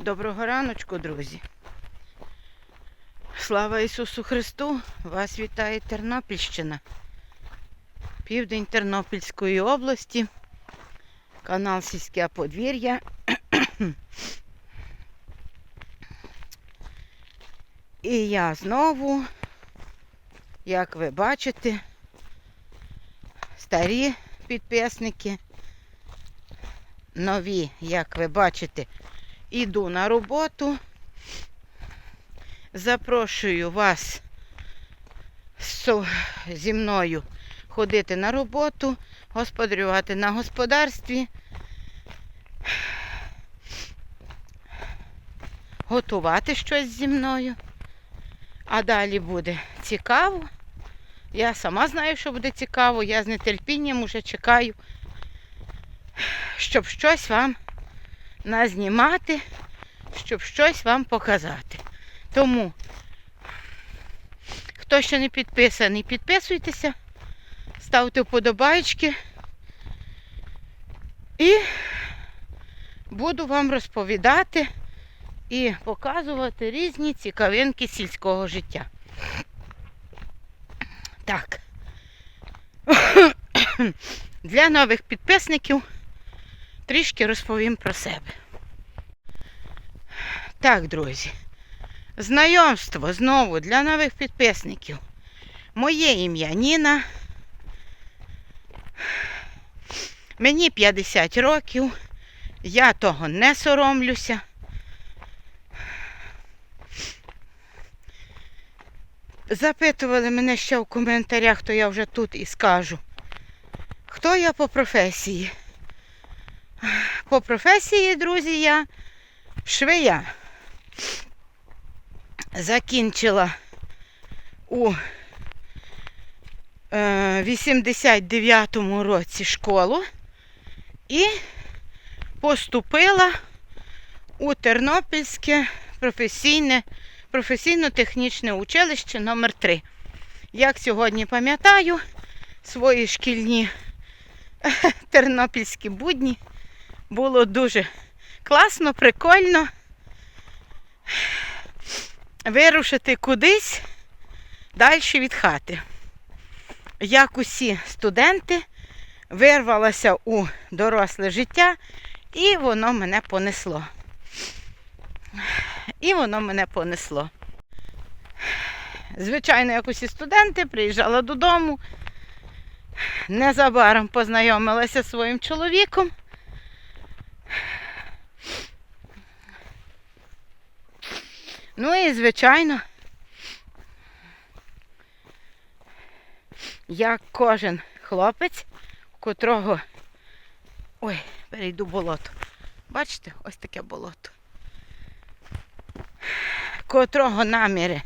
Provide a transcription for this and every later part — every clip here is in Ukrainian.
Доброго раночку, друзі. Слава Ісусу Христу! Вас вітає Тернопільщина. Південь Тернопільської області. Канал Сільське подвір'я. І я знову, як ви бачите, старі підписники, нові, як ви бачите, іду на роботу. Запрошую вас зі мною ходити на роботу, господарювати на господарстві, готувати щось зі мною. А далі буде цікаво. Я сама знаю, що буде цікаво. Я з нетерпінням уже чекаю, щоб щось вам назнімати, щоб щось вам показати. Тому, хто ще не підписаний, підписуйтеся, ставте вподобайки і буду вам розповідати і показувати різні цікавинки сільського життя. Так. Для нових підписників трішки розповім про себе. Так, друзі. Знайомство знову для нових підписників. Моє ім'я Ніна. Мені 50 років. Я того не соромлюся. Запитували мене ще в коментарях, то я вже тут і скажу. Хто я по професії? По професії, друзі, я швея. Закінчила у е, 89-му році школу і поступила у Тернопільське професійне, професійно-технічне училище номер 3 Як сьогодні пам'ятаю, свої шкільні тернопільські будні було дуже класно, прикольно вирушити кудись далі від хати. Як усі студенти, вирвалася у доросле життя, і воно мене понесло. І воно мене понесло. Звичайно, як усі студенти, приїжджала додому, незабаром познайомилася зі своїм чоловіком. Ну і, звичайно, як кожен хлопець, котрого. Ой, перейду болото. Бачите, ось таке болото. Котрого наміри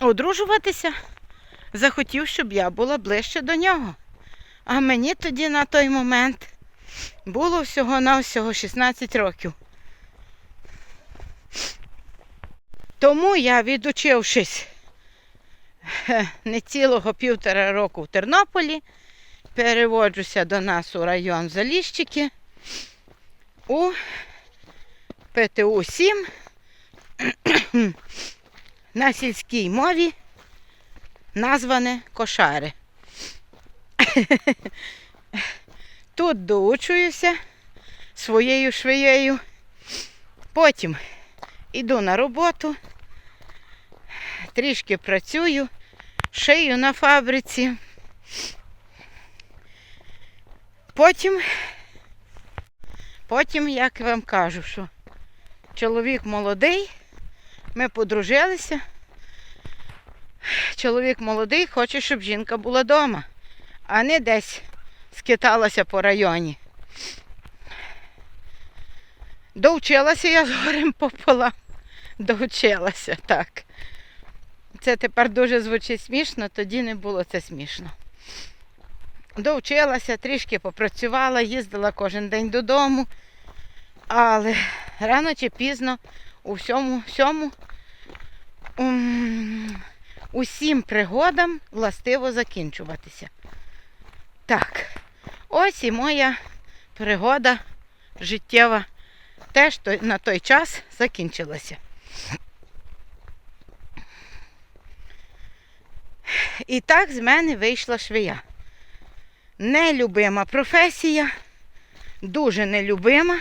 одружуватися, захотів, щоб я була ближче до нього. А мені тоді на той момент було всього-навсього 16 років. Тому я, відучившись не цілого півтора року в Тернополі, переводжуся до нас у район Заліщики у ПТУ 7 на сільській мові назване Кошари. Тут доучуюся своєю швеєю. Потім іду на роботу, трішки працюю, шию на фабриці. Потім, потім, як вам кажу, що чоловік молодий, ми подружилися. Чоловік молодий хоче, щоб жінка була вдома, а не десь скиталася по районі. Довчилася я з горем пополам. Довчилася, так. Це тепер дуже звучить смішно, тоді не було це смішно. Довчилася, трішки попрацювала, їздила кожен день додому, але рано чи пізно у всьому, всьому усім пригодам властиво закінчуватися. Так, ось і моя пригода життєва теж на той час закінчилася. І так з мене вийшла швея. Нелюбима професія, дуже нелюбима.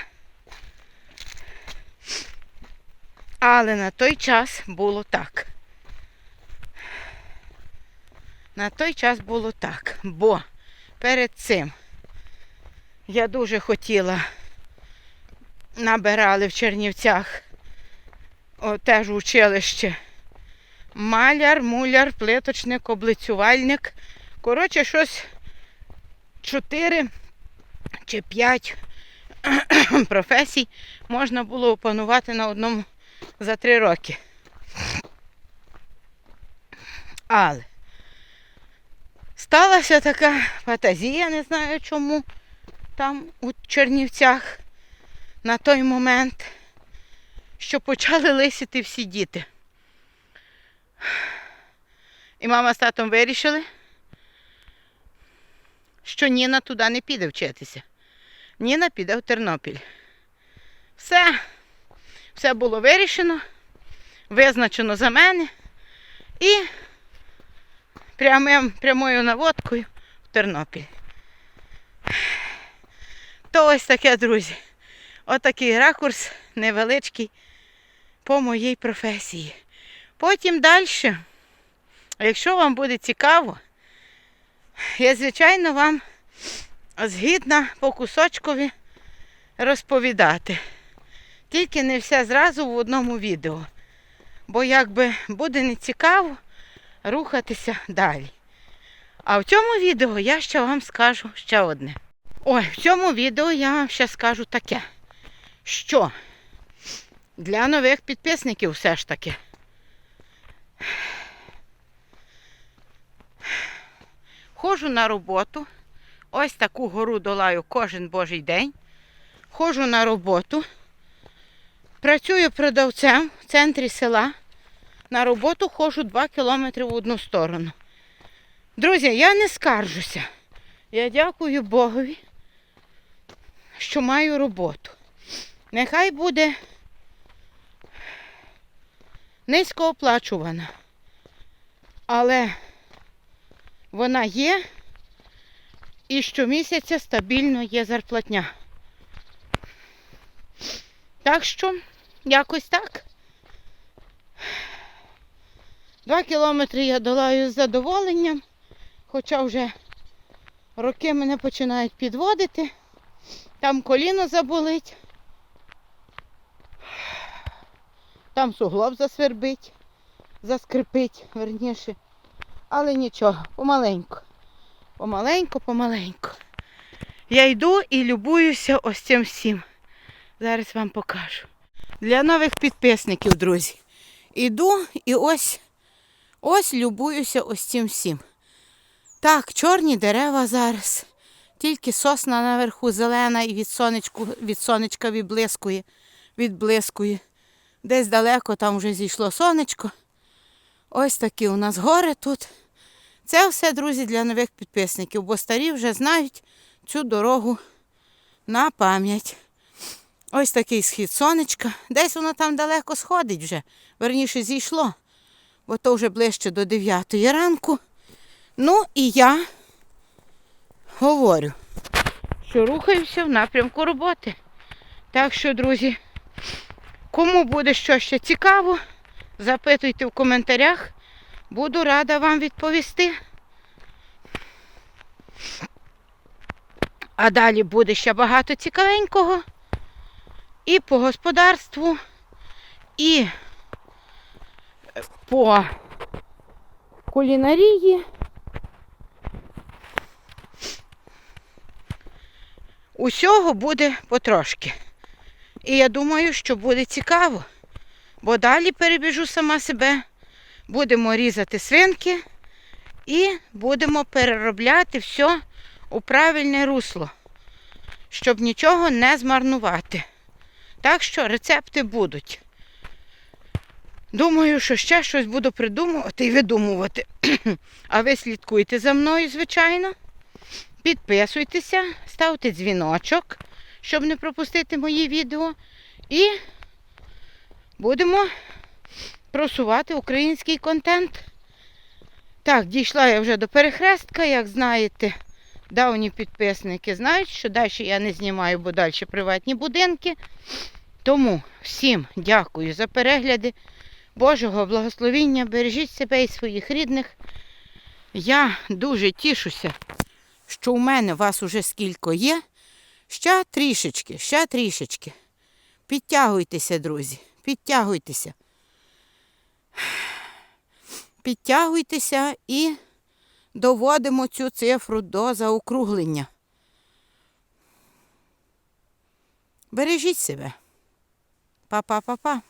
Але на той час було так. На той час було так, бо перед цим я дуже хотіла, набирали в Чернівцях о, теж училище. Маляр, муляр, плиточник, облицювальник. Коротше, щось чотири чи п'ять професій можна було опанувати на одному за три роки. Але сталася така фантазія, не знаю чому, там у Чернівцях на той момент, що почали лисіти всі діти. І мама з татом вирішили, що Ніна туди не піде вчитися. Ніна піде в Тернопіль. Все, все було вирішено, визначено за мене і прямим, прямою наводкою в Тернопіль. То ось таке, друзі. Отакий ракурс невеличкий по моїй професії. Потім далі, якщо вам буде цікаво, я, звичайно, вам згідна по кусочкові розповідати. Тільки не все зразу в одному відео. Бо якби буде нецікаво рухатися далі. А в цьому відео я ще вам скажу ще одне. Ой, в цьому відео я вам ще скажу таке, що для нових підписників все ж таки. Ходжу на роботу. Ось таку гору долаю кожен божий день. Ходжу на роботу. Працюю продавцем в центрі села. На роботу ходжу 2 кілометри в одну сторону. Друзі, я не скаржуся. Я дякую Богові, що маю роботу. Нехай буде низько оплачувана. Але вона є і щомісяця стабільно є зарплатня. Так що, якось так. Два кілометри я долаю з задоволенням, хоча вже роки мене починають підводити. Там коліно заболить. Там суглоб засвербить, заскрипить, верніше. Але нічого, помаленьку. Помаленьку, помаленьку. Я йду і любуюся ось цим всім. Зараз вам покажу. Для нових підписників, друзі. Іду і ось ось любуюся ось цим всім. Так, чорні дерева зараз. Тільки сосна наверху зелена і від, сонечку, від сонечка відблискує, відблискує. Десь далеко там вже зійшло сонечко. Ось такі у нас гори тут. Це все, друзі, для нових підписників, бо старі вже знають цю дорогу на пам'ять. Ось такий схід сонечка. Десь воно там далеко сходить вже. Верніше зійшло, бо то вже ближче до 9 ранку. Ну і я говорю, що рухаюся в напрямку роботи. Так що, друзі, кому буде що ще цікаво, запитуйте в коментарях. Буду рада вам відповісти. А далі буде ще багато цікавенького. І по господарству, і по кулінарії. Усього буде потрошки. І я думаю, що буде цікаво. Бо далі перебіжу сама себе, будемо різати свинки і будемо переробляти все у правильне русло, щоб нічого не змарнувати. Так що рецепти будуть. Думаю, що ще щось буду придумувати і видумувати. А ви слідкуйте за мною, звичайно. Підписуйтеся, ставте дзвіночок, щоб не пропустити мої відео. І будемо просувати український контент. Так, дійшла я вже до перехрестка, як знаєте, давні підписники знають, що далі я не знімаю, бо далі приватні будинки. Тому всім дякую за перегляди. Божого благословіння, бережіть себе і своїх рідних. Я дуже тішуся, що у мене вас уже скільки є. Ще трішечки, ще трішечки. Підтягуйтеся, друзі, підтягуйтеся. Підтягуйтеся і доводимо цю цифру до заокруглення. Бережіть себе. Па-па-па-па.